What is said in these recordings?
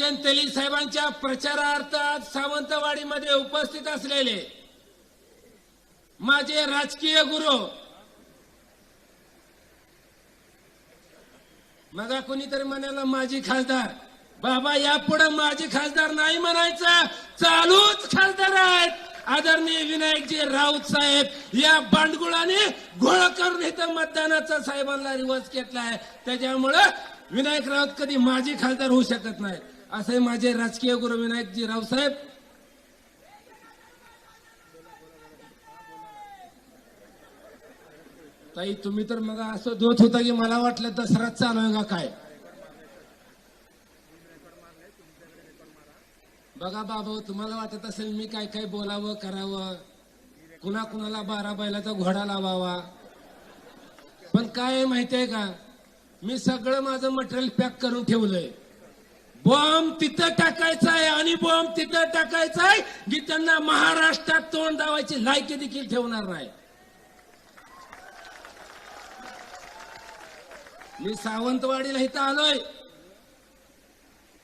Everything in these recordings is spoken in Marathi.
राजन तेली साहेबांच्या प्रचारार्थ आज सावंतवाडीमध्ये उपस्थित असलेले माझे राजकीय गुरु मगा कोणीतरी म्हणाला माझी खासदार बाबा यापुढे माझी खासदार नाही म्हणायचं चालूच खासदार आहेत. आदरणीय विनायकजी राऊत साहेब या बांडगुळाने घोळ करून इथं मतदानाचा साहेबांना रिवर्स घेतलाय. त्याच्यामुळं विनायक राऊत कधी माझी खासदार होऊ शकत नाही असे माझे राजकीय गुरु विनायकजी रावसाहेब साहेब. ताई तुम्ही तर मग असं दोत होता की मला वाटलं दसराच चालू आहे का काय? बघा बाबा तुम्हाला वाटत असेल मी काय काय बोलावं करावं? कुणा कुणाला बारा बैलाचा घोडा लावावा? पण काय आहे माहितीये का? मी सगळं माझं मटेरियल पॅक करून ठेवलंय. बॉम्ब तिथं टाकायचा आहे आणि बॉम्ब तिथं टाकायचा आहे की त्यांना महाराष्ट्रात तोंड दावायची लायकी देखील ठेवणार नाही. मी सावंतवाडीला इथं आलोय.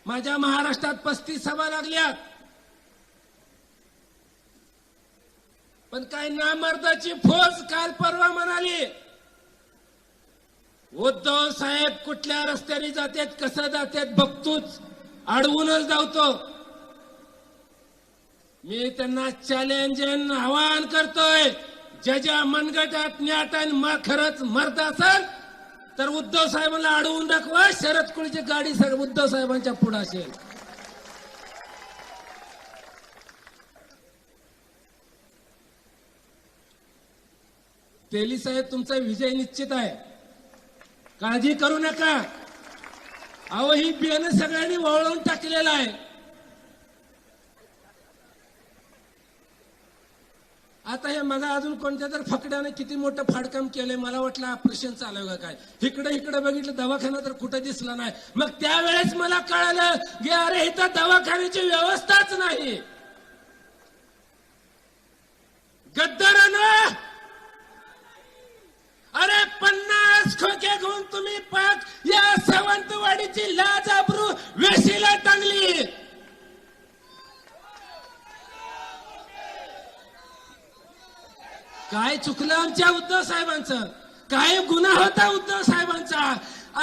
माझ्या महाराष्ट्रात पस्तीस सभा लागल्यात. पण काय नामर्दाची फौज काल परवा म्हणाली उद्धव साहेब कुठल्या रस्त्याने जातात कसं जातात बघतोच. अडवूनच धावतो. मी त्यांना चॅलेंज आवाहन करतोय ज्याच्या मनगटात ज्ञात आणि खरंच मर्द असेल तर उद्धव साहेबांना अडवून दाखवा शरद कुळीची गाडी सर उद्धव साहेबांच्या पुढे असेल. तेली साहेब तुमचा विजय निश्चित आहे. काळजी करू नका. अहो ही बियाणं सगळ्यांनी वळवून टाकलेलं आहे. आता हे मला अजून कोणत्या तर फकड्याने किती मोठं फाडकाम केलंय मला वाटलं ऑपरेशन चालू का काय? इकडे इकडे बघितलं दवाखाना तर कुठं दिसला नाही. मग त्यावेळेस मला कळालं की अरे इथं दवाखान्याची व्यवस्थाच नाही. गद्दार त्यांची लाज आबरू वेशीला टांगली. काय चुकलं आमच्या उद्धव साहेबांचं? काय गुन्हा होता उद्धव साहेबांचा?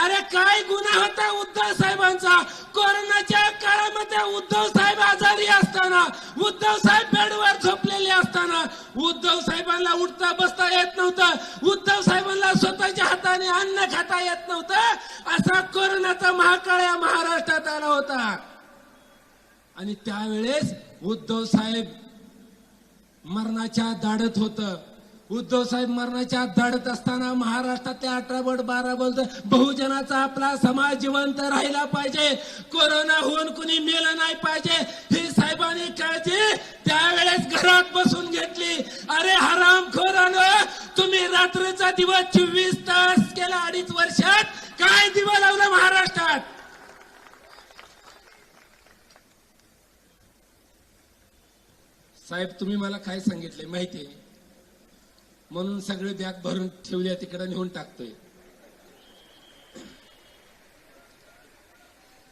अरे काय गुन्हा होता उद्धव साहेबांचा? कोरोनाच्या काळामध्ये उद्धव साहेब आजारी असताना उद्धव साहेब बेडवर झोपलेले असताना उद्धव साहेब साहेबांना उठता बसता येत नव्हतं. उद्धव साहेबांना स्वतःच्या हाताने अन्न खाता येत नव्हतं. असा कोरोनाचा महाकाळ या महाराष्ट्रात आला होता. आणि त्यावेळेस उद्धव साहेब मरणाच्या दाडत होतं. उद्धव साहेब मरणाच्या धडत असताना महाराष्ट्रातल्या अठरा बोट बारा बोलत बहुजनाचा आपला समाज जिवंत राहिला पाहिजे. कोरोना होऊन कुणी मेलं नाही पाहिजे. ही साहेबांनी काळजी त्यावेळेस घरात बसून घेतली. अरे हराम खोरानं तुम्ही रात्रीचा दिवस चोवीस तास केला अडीच वर्षात. काय दिवा लावला महाराष्ट्रात? साहेब तुम्ही मला काय सांगितले माहिती आहे म्हणून सगळे बॅग भरून ठेवल्या तिकडे नेऊन टाकतोय.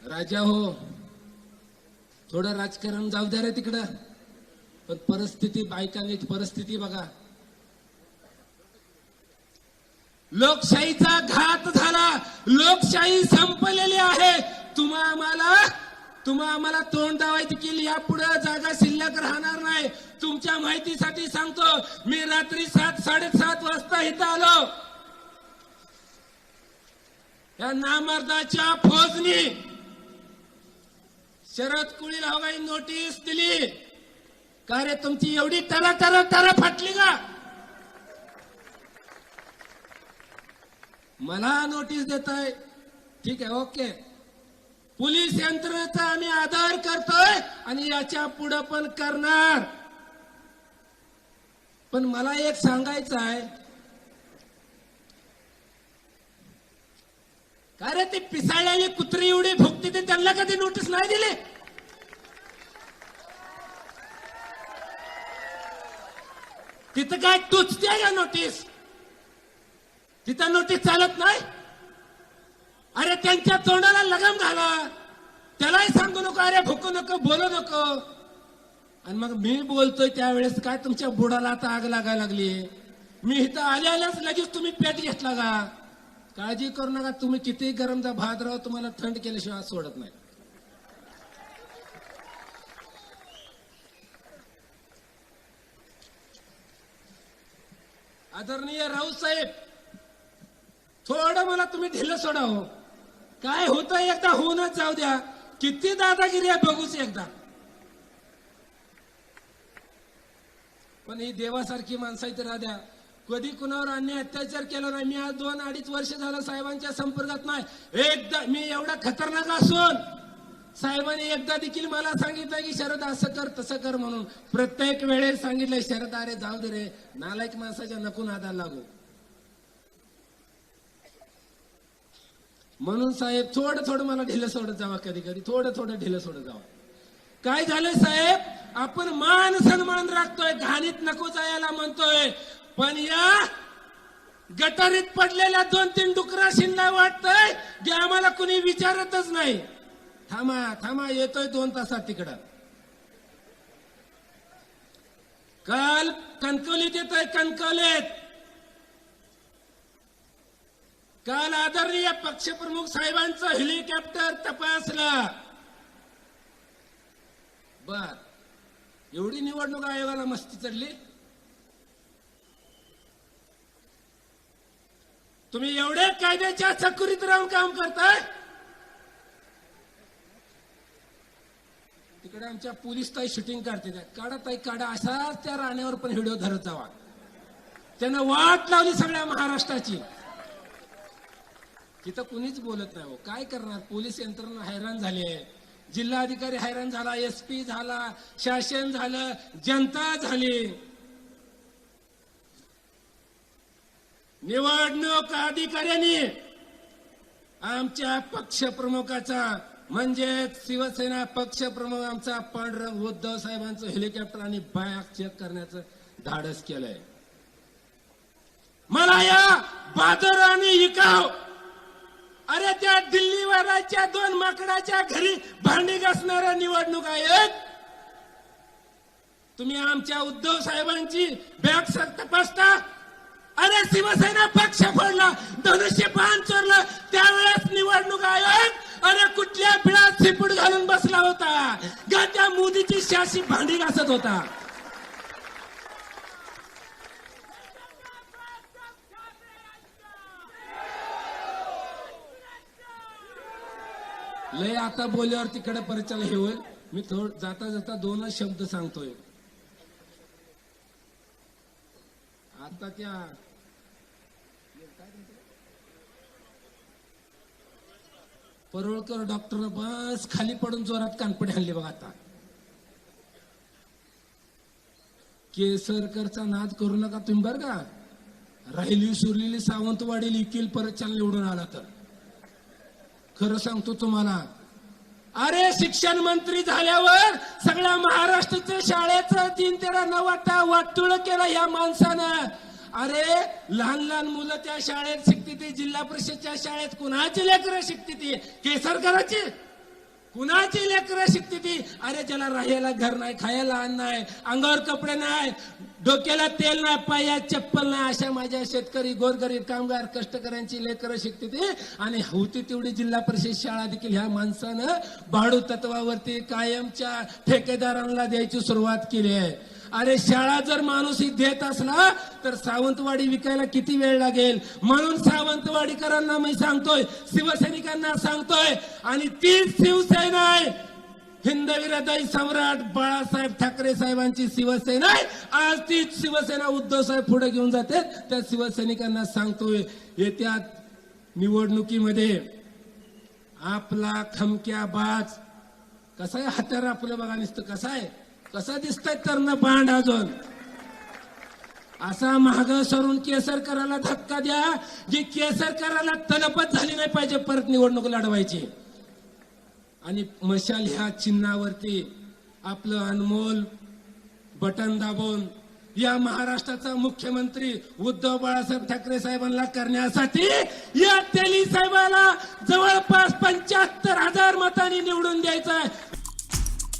राजा हो थोडं राजकारण जाऊ द्या रे तिकडं. पण परिस्थिती बायकांनी परिस्थिती बघा. लोकशाहीचा घात झाला. लोकशाही संपलेली आहे. तुम्हा आम्हाला तुम्हा आम्हाला तोंड दावायची केली यापुढे जागा शिल्लक राहणार नाही. तुमच्या माहितीसाठी सांगतो मी रात्री सात साडेसात वाजता इथं आलो. या नामर्दाच्या फौजनी शरद कुळी हवाई हो नोटीस दिली. का रे तुमची एवढी टरा टरा टरा फाटली का? मला नोटीस देत आहे ठीक आहे ओके. पोलीस यंत्रणेचा आम्ही आदर करतोय आणि याच्यापुढे पण करणार. पण मला एक सांगायचं आहे. काय रे ती पिसाळलेली कुत्री एवढी भुकती ते त्यांना कधी नोटीस नाही दिली? तिथं काय टुचते का नोटीस तिथं नोटीस चालत नाही? अरे त्यांच्या तोंडाला लगाम घाला. त्यालाही सांगू नको अरे भुकू नको बोलू नको. आणि मग मी बोलतोय त्यावेळेस काय तुमच्या बुडाला आता आग लागायला लागली? मी इथं आले आल्याच लगेच तुम्ही पेट घेतला का? काळजी करू नका तुम्ही किती गरमचा भात राहा तुम्हाला थंड केल्याशिवाय सोडत नाही. आदरणीय राऊत साहेब थोडं मला तुम्ही ढिल्ल सोडा हो काय होतं एकदा? होऊनच जाऊ द्या. किती दादागिरी आहे बघूच एकदा. पण ही देवासारखी माणसं इथे राहद्या कधी कुणावर अन्याय अत्याचार केला नाही? मी आज दोन अडीच वर्ष झालं साहेबांच्या संपर्कात नाही. एकदा मी एवढा खतरनाक असून साहेबांनी एकदा देखील मला सांगितलं की शरद असं कर तसं कर म्हणून. प्रत्येक वेळेस सांगितलं शरद अरे जाऊ दे रे. नालायक माणसाच्या नको नादाला लागू. म्हणून साहेब थोडं थोडं मला ढिलं सोडत जावा कधी कधी. थोडं थोडं ढिलं सोडत जावा. काय झालंय साहेब? आपण मान सन्मान राखतोय घाणीत नको जायला म्हणतोय. पण या गटारीत पडलेल्या दोन तीन डुकरा शिंदा वाटतंय जे आम्हाला कुणी विचारतच नाही. थांबा थांबा येतोय दोन तासात तिकडं. काल कणकवलीत येतोय कणकवलीत. काल आदरणीय पक्षप्रमुख साहेबांचं हेलिकॉप्टर तपासला. बर. एवढी निवडणूक आयोगाला मस्ती चढली? तुम्ही एवढे कायद्याच्या चकुरीत राहून काम करताय? तिकडे आमच्या पोलीस ताई शूटिंग काढते त्या. काढा ताई काढा. असाच त्या राण्यावर पण व्हिडिओ धरत जावा. त्यानं वाट लावली सगळ्या महाराष्ट्राची. तिथं कुणीच बोलत नाही हो. काय करणार? पोलीस यंत्रणा हैराण झाली आहे. जिल्हाधिकारी हैराण झाला एस पी झाला शासन झालं जनता झाली. निवडणूक अधिकाऱ्यांनी आमच्या पक्षप्रमुखाचा म्हणजेच शिवसेना पक्षप्रमुख आमचा पांडुरंग उद्धव साहेबांचं हेलिकॉप्टर आणि बॅग चेक करण्याचं धाडस केलंय. मला या बाजार आणि इकाव अरे त्या दिल्लीवाल्याच्या दोन माकडाच्या घरी भांडी घासणाऱ्या निवडणूक आहेत. तुम्ही आमच्या उद्धव साहेबांची बॅग तपासता अरे शिवसेना पक्ष फोडला धनुष्य पान चोरलं त्यावेळेस निवडणूक आयोग. अरे कुठल्या बिळात शिपूट घालून बसला होता. का त्या मोदीची शाशी भांडी घासत होता? लय आता बोल्यावर तिकडे परिचय हे होईल. मी थोड जाता जाता दोनच शब्द सांगतोय. आता त्या परोळकर डॉक्टर बस खाली पडून जोरात कानपडे हल्ली बघा आता. केसरकरचा नाद करू नका तुम्ही बर का. राहिली सुरलेली सावंतवाडी लिखील परत चाल निवडून आला तर. खरं सांगतो तुम्हाला. अरे शिक्षण मंत्री झाल्यावर सगळ्या महाराष्ट्राच्या शाळेचं तीन तेरा न वाटा केला या माणसानं. अरे लहान लहान मुलं त्या शाळेत शिकते ती जिल्हा परिषदच्या शाळेत कुणाची लेकरं शिकते ती? केसरकराची? कुणाची लेकरं शिकते ती? अरे ज्याला राहायला घर नाही खायला अन्न नाही अंगावर कपडे नाही डोक्याला तेल नाही पायात चप्पल नाही अशा माझ्या शेतकरी गोरगरीब कामगार कष्टकऱ्यांची लेकरं शिकते ती. आणि होती तेवढी जिल्हा परिषद शाळा देखील ह्या माणसानं भाडू तत्वावरती कायमच्या ठेकेदारांना द्यायची सुरुवात केली आहे. अरे शाळा जर माणूस देत असला तर सावंतवाडी विकायला किती वेळ लागेल? म्हणून सावंतवाडीकरांना मी सांगतोय शिवसैनिकांना सांगतोय आणि तीच शिवसेना आहे. हिंदवीरदाई सम्राट बाळासाहेब ठाकरे साहेबांची शिवसेना आहे. आज तीच शिवसेना उद्धव साहेब पुढे घेऊन जाते. त्या शिवसैनिकांना सांगतोय येत्या निवडणुकीमध्ये आपला खमक्या बाज कसा आहे? हत्यार आपलं बघा नुसतं कसं आहे? कसं दिसतंय तरण पांड अजून? असा महाग सरून केसरकराला धक्का द्या जी केसरकराला तलपत झाली नाही पाहिजे परत निवडणूक लढवायची. आणि मशाल ह्या चिन्हावरती आपलं अनमोल बटन दाबून या महाराष्ट्राचा मुख्यमंत्री उद्धव बाळासाहेब ठाकरे साहेबांना करण्यासाठी या तेली साहेबाला जवळपास पंच्याहत्तर हजार मतांनी निवडून द्यायचं आहे